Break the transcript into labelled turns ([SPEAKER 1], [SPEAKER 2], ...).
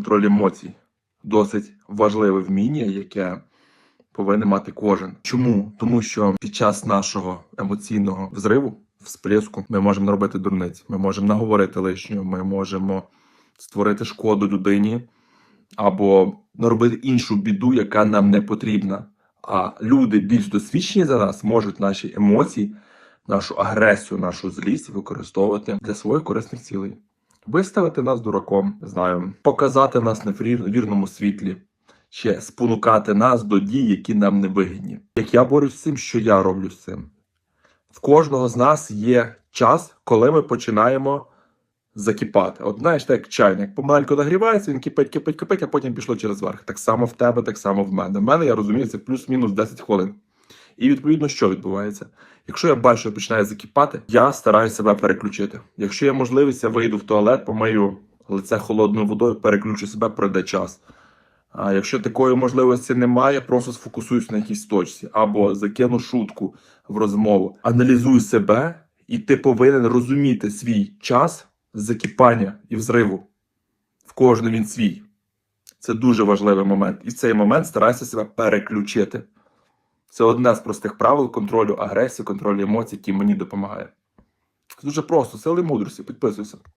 [SPEAKER 1] контроль емоцій. Досить важливе вміння, яке повинен мати кожен. Чому? Тому що під час нашого емоційного взриву, всплеску, ми можемо наробити дурниць, ми можемо наговорити лишнього, ми можемо створити шкоду людині або наробити іншу біду, яка нам не потрібна. А люди більш досвідчені за нас можуть наші емоції, нашу агресію, нашу злість використовувати для своїх корисних цілей. Виставити нас дураком, не знаю, показати нас вір- вірному світлі, ще спонукати нас до дій, які нам не вигідні. Як я борюсь з цим, що я роблю з цим? В кожного з нас є час, коли ми починаємо закипати. От знаєш, так як чайник помаленьку нагрівається, він кипить, кипить, кипить, а потім пішло через верх. Так само в тебе, так само в мене. В мене, я розумію, це плюс-мінус 10 хвилин. І відповідно, що відбувається? Якщо я бачу, що починає закипати, я стараюся себе переключити. Якщо є можливість, я вийду в туалет, помию лице холодною водою, переключу себе, пройде час. А якщо такої можливості немає, просто сфокусуюсь на якійсь точці або закину шутку в розмову. Аналізуй себе, і ти повинен розуміти свій час закипання і взриву. В кожного він свій. Це дуже важливий момент. І в цей момент старайся себе переключити. Це одне з простих правил контролю агресії, контролю емоцій, які мені допомагає. Дуже просто, сили мудрості, підписуйся.